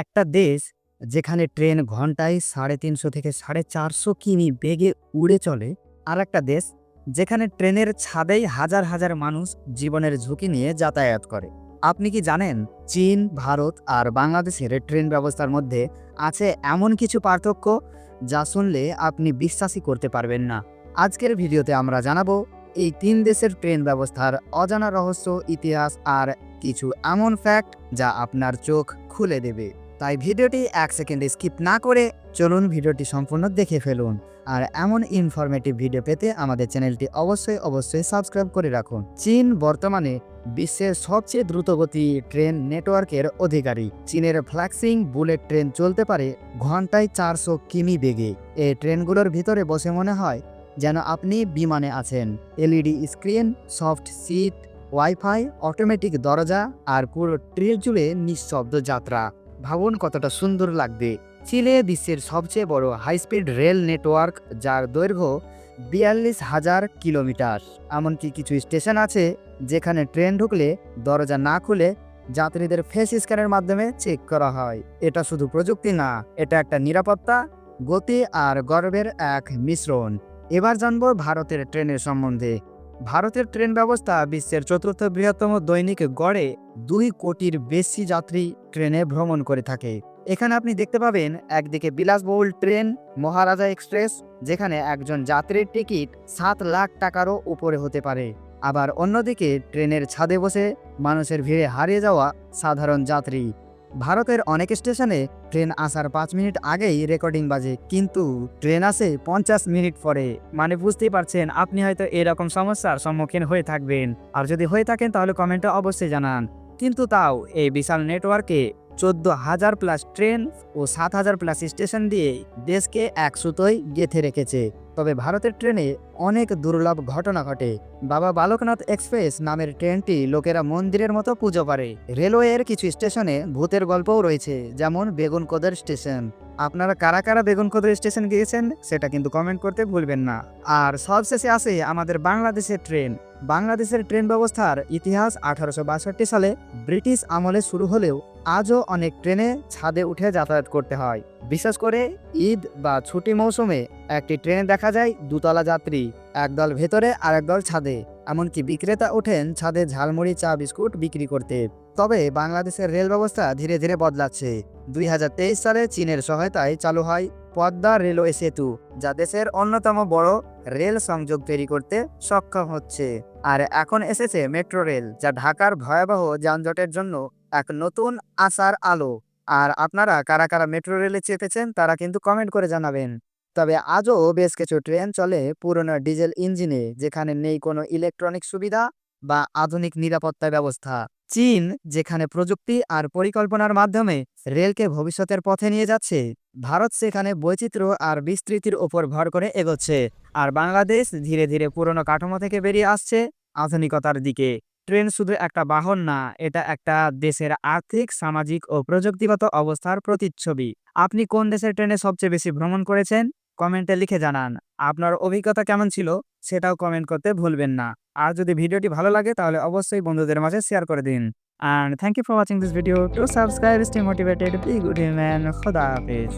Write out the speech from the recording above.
একটা দেশ যেখানে ট্রেন ঘন্টায় সাড়ে তিনশো থেকে সাড়ে চারশো কিমি বেগে উড়ে চলে, আর একটা দেশ যেখানে ট্রেনের ছাদেই হাজার হাজার মানুষ জীবনের ঝুঁকি নিয়ে যাতায়াত করে। আপনি কি জানেন, চীন, ভারত আর বাংলাদেশের ট্রেন ব্যবস্থার মধ্যে আছে এমন কিছু পার্থক্য? যা শুনলে আপনি বিশ্বাসই করতে পারবেন না। আজকের ভিডিওতে আমরা জানাব, এই তিন দেশের ট্রেন ব্যবস্থার অজানা রহস্য, ইতিহাস আর কিছু এমন ফ্যাক্ট যা আপনার চোখ খুলে দেবে। তাই ভিডিওটি এক সেকেন্ড স্কিপ না করে চলুন ভিডিওটি সম্পূর্ণ দেখে ফেলুন। আর এমন ইনফরমেটিভ ভিডিও পেতে আমাদের চ্যানেলটি অবশ্যই অবশ্যই সাবস্ক্রাইব করে রাখুন। চীন বর্তমানে বিশ্বের সবচেয়ে দ্রুতগতি ট্রেন নেটওয়ার্কের অধিকারী। চীনের ফ্ল্যাক্সিং বুলেট ট্রেন চলতে পারে ঘন্টায় চারশো কিমি বেগে। এই ট্রেনগুলোর ভিতরে বসে মনে হয় যেন আপনি বিমানে আছেন। LED screen, soft seat, wifi, automatic দরজা আর পুরো ট্রেন জুড়ে নিঃশব্দ যাত্রা। ভাবুন কতটা সুন্দর লাগবে। চীনে বিশ্বের সবচেয়ে বড় হাই স্পিড রেল নেটওয়ার্ক যার দৈর্ঘ্য বিয়াল্লিশ হাজার কিলোমিটার। এমনকি কিছু স্টেশন আছে যেখানে ট্রেন ঢুকলে দরজা না খুলে যাত্রীদের ফেস স্ক্যানের মাধ্যমে চেক করা হয়। এটা শুধু প্রযুক্তি না, এটা একটা নিরাপত্তা, গতি আর গর্বের এক মিশ্রণ। এবার জানব ভারতের ট্রেনের সম্বন্ধে। ভারতের ট্রেন ব্যবস্থা বিশ্বের চতুর্থ বৃহত্তম দৈনিক গড়ে দুই কোটির বেশি যাত্রী ট্রেনে ভ্রমণ করে থাকে। এখানে আপনি দেখতে পাবেন একদিকে বিলাসবহুল ট্রেন, মহারাজা এক্সপ্রেস, যেখানে একজন যাত্রীর টিকিট সাত লাখ টাকারও উপরে হতে পারে। আবার অন্যদিকে ট্রেনের ছাদে বসে মানুষের ভিড়ে হারিয়ে যাওয়া সাধারণ যাত্রী। ভারতের অনেক স্টেশনে ট্রেন আসার পাঁচ মিনিট আগেই রেকর্ডিং বাজে, কিন্তু ট্রেন আসে পঞ্চাশ মিনিট পরে। মানে বুঝতেই পারছেন, আপনি হয়তো এরকম সমস্যার সম্মুখীন হয়ে থাকবেন। আর যদি হয়ে থাকেন, তাহলে কমেন্টে অবশ্যই জানান। কিন্তু তাও, এই বিশাল নেটওয়ার্কে চোদ্দ হাজার প্লাস ট্রেন ও সাত হাজার প্লাস স্টেশন দিয়ে দেশকে এক সুতোয় গেঁথে রেখেছে। তবে ভারতের ট্রেনে অনেক দুর্লভ ঘটনা ঘটে। বাবা বালকনাথ এক্সপ্রেস নামের ট্রেনটি লোকেরা মন্দিরের মতো পুজো করে। রেলওয়ের কিছু স্টেশনে ভূতের গল্পও রয়েছে, যেমন বেগুনকোদের স্টেশন। আপনারা কারা কারা বেগুনকোদের স্টেশন গিয়েছেন, সেটা কিন্তু কমেন্ট করতে ভুলবেন না। আর সবশেষে আসে আমাদের বাংলাদেশের ট্রেন। বাংলাদেশের ট্রেন ব্যবস্থার ইতিহাস আঠারোশো বাষট্টি সালে ব্রিটিশ আমলে শুরু হলেও আজও অনেক ট্রেনে ছাদে উঠে যাতায়াত করতে হয়। বিশেষ করে ঈদ বা ছুটি মৌসুমে একটি ট্রেনে দেখা যায় দুতলা যাত্রী একদল ভেতরে আর একদল ছাদে। এমনকি বিক্রেতা ওঠেন ছাদে ঝালমুড়ি, চা, বিস্কুট বিক্রি করতে। তবে বাংলাদেশের রেল ব্যবস্থা ধীরে ধীরে বদলাচ্ছে। দুই হাজার তেইশ সালে চীনের সহায়তায় চালু হয় পদ্মা রেলওয়ে সেতু, যা দেশের অন্যতম বড় রেল সংযোগ তৈরি করতে সক্ষম হচ্ছে। আর এখন এসেছে মেট্রো রেল, যা ঢাকার ভয়াবহ যানজটের জন্য এক নতুন আশার আলো। আর আপনারা কারা কারা মেট্রো রেলে চেপেছেন, তারা কিন্তু কমেন্ট করে জানাবেন। তবে আজও বেশ কিছু ট্রেন চলে পুরনো ডিজেল ইঞ্জিনে, যেখানে নেই কোনো ইলেকট্রনিক সুবিধা বা আধুনিক নিরাপত্তা ব্যবস্থা। চীন, যেখানে প্রযুক্তি আর পরিকল্পনার মাধ্যমে রেলকে ভবিষ্যতের পথে নিয়ে যাচ্ছে, ভারত সেখানে বৈচিত্র্য আর বিস্তৃতির ওপর ভর করে এগোচ্ছে, আর বাংলাদেশ ধীরে ধীরে পুরনো কাঠামো থেকে বেরিয়ে আসছে আধুনিকতার দিকে। ট্রেন শুধু একটা বাহন না, এটা একটা দেশের আর্থিক, সামাজিক ও প্রযুক্তিগত অবস্থার প্রতিচ্ছবি। আপনি কোন দেশের ট্রেনে সবচেয়ে বেশি ভ্রমণ করেছেন? কমেন্টে লিখে জানান। আপনার অভিজ্ঞতা কেমন ছিল? সেটাও কমেন্ট করতে ভুলবেন না। আর যদি ভিডিওটি ভালো লাগে, তাহলে অবশ্যই বন্ধুদের মাঝে শেয়ার করে দিন। And thank you for watching this video to subscribe stay motivated be good man খোদা হাফেজ